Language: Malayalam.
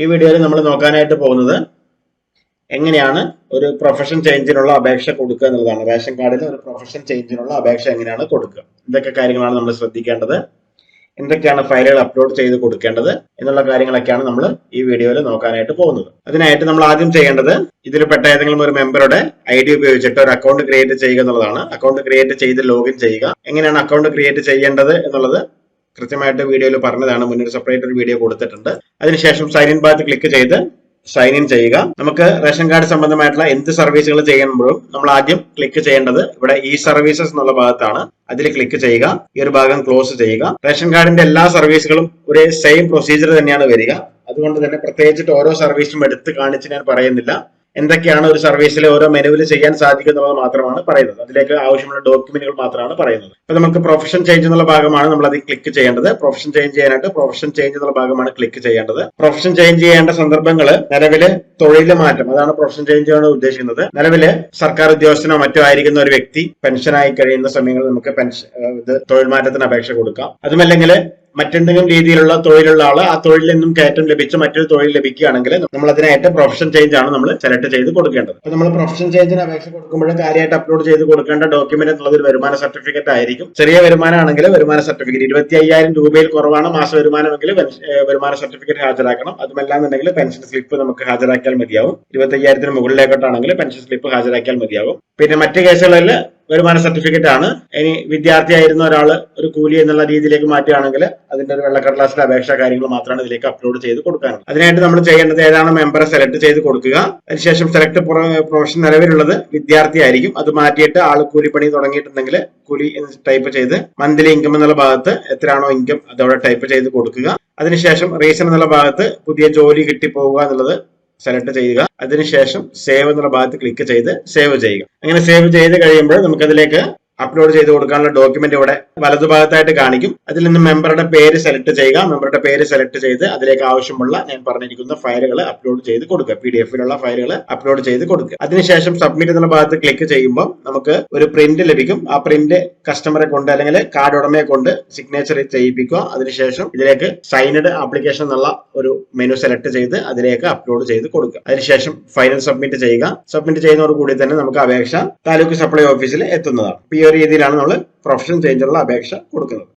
ഈ വീഡിയോയിൽ നമ്മൾ നോക്കാനായിട്ട് പോകുന്നത് എങ്ങനെയാണ് ഒരു പ്രൊഫഷൻ ചേഞ്ചിനുള്ള അപേക്ഷ കൊടുക്കുക എന്നുള്ളതാണ്. റേഷൻ കാർഡിൽ ഒരു പ്രൊഫഷൻ ചേഞ്ചിനുള്ള അപേക്ഷ എങ്ങനെയാണ് കൊടുക്കുക? എന്തൊക്കെ കാര്യങ്ങളാണ് നമ്മൾ ശ്രദ്ധിക്കേണ്ടത്? എന്തൊക്കെയാണ് ഫയലുകൾ അപ്ലോഡ് ചെയ്ത് കൊടുക്കേണ്ടത്? എന്നുള്ള കാര്യങ്ങളൊക്കെയാണ് നമ്മൾ ഈ വീഡിയോയിൽ നോക്കാനായിട്ട് പോകുന്നത്. അതിനായിട്ട് നമ്മൾ ആദ്യം ചെയ്യേണ്ടത് ഇതിൽ പെട്ട ഏതെങ്കിലും ഒരു മെമ്പറുടെ ഐ ഡി ഉപയോഗിച്ചിട്ട് ഒരു അക്കൗണ്ട് ക്രിയേറ്റ് ചെയ്യുക എന്നുള്ളതാണ്. അക്കൗണ്ട് ക്രിയേറ്റ് ചെയ്ത് ലോഗിൻ ചെയ്യുക. എങ്ങനെയാണ് അക്കൗണ്ട് ക്രിയേറ്റ് ചെയ്യേണ്ടത് എന്നുള്ളത് കൃത്യമായിട്ട് വീഡിയോയിൽ പറഞ്ഞതാണ്. മുന്നൊരു സെപ്പറേറ്റ് ഒരു വീഡിയോ കൊടുത്തിട്ടുണ്ട്. അതിനുശേഷം സൈൻ ഇൻ ഭാഗത്ത് ക്ലിക്ക് ചെയ്ത് സൈൻ ഇൻ ചെയ്യുക. നമുക്ക് റേഷൻ കാർഡ് സംബന്ധമായിട്ടുള്ള എന്ത് സർവീസുകൾ ചെയ്യുമ്പോഴും നമ്മൾ ആദ്യം ക്ലിക്ക് ചെയ്യേണ്ടത് ഇവിടെ ഇ സർവീസസ് എന്നുള്ള ഭാഗത്താണ്. അതിൽ ക്ലിക്ക് ചെയ്യുക. ഈ ഒരു ഭാഗം ക്ലോസ് ചെയ്യുക. റേഷൻ കാർഡിന്റെ എല്ലാ സർവീസുകളും ഒരേ സെയിം പ്രൊസീജിയർ തന്നെയാണ് വരിക. അതുകൊണ്ട് തന്നെ പ്രത്യേകിച്ചിട്ട് ഓരോ സർവീസും എടുത്ത് കാണിച്ച് ഞാൻ പറയുന്നില്ല. എന്തൊക്കെയാണ് ഒരു സർവീസിലെ ഓരോ മെനുവിൽ ചെയ്യാൻ സാധിക്കുന്നുള്ളത് മാത്രമാണ് പറയുന്നത്. അതിലേക്ക് ആവശ്യമുള്ള ഡോക്യുമെന്റുകൾ മാത്രമാണ് പറയുന്നത്. അപ്പൊ നമുക്ക് പ്രൊഫഷൻ ചേഞ്ച് എന്നുള്ള ഭാഗമാണ് നമ്മൾ അതിൽ ക്ലിക്ക് ചെയ്യേണ്ടത്. പ്രൊഫഷൻ ചേഞ്ച് ചെയ്യാനായിട്ട് പ്രൊഫഷൻ ചേഞ്ച് എന്നുള്ള ഭാഗമാണ് ക്ലിക്ക് ചെയ്യേണ്ടത്. പ്രൊഫഷൻ ചേഞ്ച് ചെയ്യേണ്ട സന്ദർഭങ്ങൾ നിലവിൽ തൊഴിൽ മാറ്റം അതാണ് പ്രൊഫഷൻ ചേഞ്ച് ആണ് ഉദ്ദേശിക്കുന്നത്. നിലവിൽ സർക്കാർ ഉദ്യോഗസ്ഥനോ മറ്റോ ആയിരിക്കുന്ന ഒരു വ്യക്തി പെൻഷനായി കഴിയുന്ന സമയങ്ങളിൽ നമുക്ക് പെൻഷൻ ഇത് തൊഴിൽ മാറ്റത്തിന് അപേക്ഷ കൊടുക്കാം. അതുമല്ലെങ്കിൽ മറ്റെന്തെങ്കിലും രീതിയിലുള്ള തൊഴിലുള്ള ആൾ ആ തൊഴിലിൽ നിന്നും കയറ്റം ലഭിച്ച് മറ്റൊരു തൊഴിൽ ലഭിക്കുകയാണെങ്കിൽ നമ്മൾ അതിനായിട്ട് പ്രൊഫഷൻ ചേഞ്ച് ആണ് നമ്മൾ സെലക്ട് ചെയ്ത് കൊടുക്കേണ്ടത്. അപ്പൊ നമ്മൾ പ്രൊഫഷൻ ചേഞ്ചിന് അപേക്ഷ കൊടുക്കുമ്പോൾ കാര്യമായിട്ട് അപ്ലോഡ് ചെയ്ത് കൊടുക്കേണ്ട ഡോക്യുമെന്റ് എന്നുള്ളത് ഒരു വരുമാന സർട്ടിഫിക്കറ്റ് ആയിരിക്കും. ചെറിയ വരുമാനമാണെങ്കിൽ വരുമാന സർട്ടിഫിക്കറ്റ് ഇരുപത്തി അയ്യായിരം രൂപയിൽ കുറവാണ് മാസ വരുമാനമെങ്കിൽ വരുമാന സർട്ടിഫിക്കറ്റ് ഹാജരാക്കണം. അതുമല്ലാന്നുണ്ടെങ്കിൽ പെൻഷൻ സ്ലിപ്പ് നമുക്ക് ഹാജരാക്കിയാൽ മതിയാവും. ഇരുപത്തി അയ്യായിരത്തിന് മുകളിലേക്കോട്ടാണെങ്കിൽ പെൻഷൻ സ്ലിപ്പ് ഹാജരാക്കിയാൽ മതിയാവും. പിന്നെ മറ്റു കേസുകളിൽ വരുമാന സർട്ടിഫിക്കറ്റ് ആണ്. ഇനി വിദ്യാർത്ഥിയായിരുന്ന ഒരാൾ ഒരു കൂലി എന്നുള്ള രീതിയിലേക്ക് മാറ്റുകയാണെങ്കിൽ അതിന്റെ ഒരു വെള്ളക്കടലാസിന്റെ അപേക്ഷ കാര്യങ്ങൾ മാത്രമാണ് ഇതിലേക്ക് അപ്ലോഡ് ചെയ്ത് കൊടുക്കാനുള്ളത് അതിനായിട്ട് നമ്മൾ ചെയ്യേണ്ടത് ഏതാണ്? മെമ്പറെ സെലക്ട് ചെയ്ത് കൊടുക്കുക. അതിനുശേഷം സെലക്ട് പ്രൊഫഷൻ നിലവിലുള്ളത് വിദ്യാർത്ഥി ആയിരിക്കും. അത് മാറ്റിയിട്ട് ആൾ കൂലിപ്പണി തുടങ്ങിയിട്ടുണ്ടെങ്കിൽ കൂലി എന്ന് ടൈപ്പ് ചെയ്ത് മന്ത്ലി ഇൻകം എന്നുള്ള ഭാഗത്ത് എത്രയാണോ ഇൻകം അതവിടെ ടൈപ്പ് ചെയ്ത് കൊടുക്കുക. അതിനുശേഷം റീസൺ എന്നുള്ള ഭാഗത്ത് പുതിയ ജോലി കിട്ടിപ്പോവുക എന്നുള്ളത് സെലക്ട് ചെയ്യുക. അതിനുശേഷം സേവ് എന്നുള്ള ഭാഗത്ത് ക്ലിക്ക് ചെയ്ത് സേവ് ചെയ്യുക. അങ്ങനെ സേവ് ചെയ്ത് കഴിയുമ്പോൾ നമുക്കതിലേക്ക് അപ്ലോഡ് ചെയ്ത് കൊടുക്കാനുള്ള ഡോക്യുമെന്റ് ഇവിടെ വലതുഭാഗത്തായിട്ട് കാണിക്കും. അതിൽ നിന്ന് മെമ്പറുടെ പേര് സെലക്ട് ചെയ്യുക. മെമ്പറുടെ പേര് സെലക്ട് ചെയ്ത് അതിലേക്ക് ആവശ്യമുള്ള ഞാൻ പറഞ്ഞിരിക്കുന്ന ഫയലുകൾ അപ്ലോഡ് ചെയ്ത് കൊടുക്കുക. പി ഡി എഫിലുള്ള ഫയലുകൾ അപ്ലോഡ് ചെയ്ത് കൊടുക്കുക. അതിനുശേഷം സബ്മിറ്റ് എന്നുള്ള ഭാഗത്ത് ക്ലിക്ക് ചെയ്യുമ്പോൾ നമുക്ക് ഒരു പ്രിന്റ് ലഭിക്കും. ആ പ്രിന്റ് കസ്റ്റമറെ കൊണ്ട് അല്ലെങ്കിൽ കാർഡ് ഉടമയെ കൊണ്ട് സിഗ്നേച്ചർ ചെയ്യിപ്പിക്കുക. അതിനുശേഷം ഇതിലേക്ക് സൈനഡ് ആപ്ലിക്കേഷൻ എന്നുള്ള ഒരു മെനു സെലക്ട് ചെയ്ത് അതിലേക്ക് അപ്ലോഡ് ചെയ്ത് കൊടുക്കുക. അതിനുശേഷം ഫൈനൽ സബ്മിറ്റ് ചെയ്യുക. സബ്മിറ്റ് ചെയ്യുന്നതോടുകൂടി തന്നെ നമുക്ക് അപേക്ഷ താലൂക്ക് സപ്ലൈ ഓഫീസിൽ എത്തുന്നതാണ്. അപ്പൊ ഈ ഒരു രീതിയിലാണ് നമ്മൾ പ്രൊഫഷൻ ചേഞ്ചുള്ള അപേക്ഷ കൊടുക്കുന്നത്.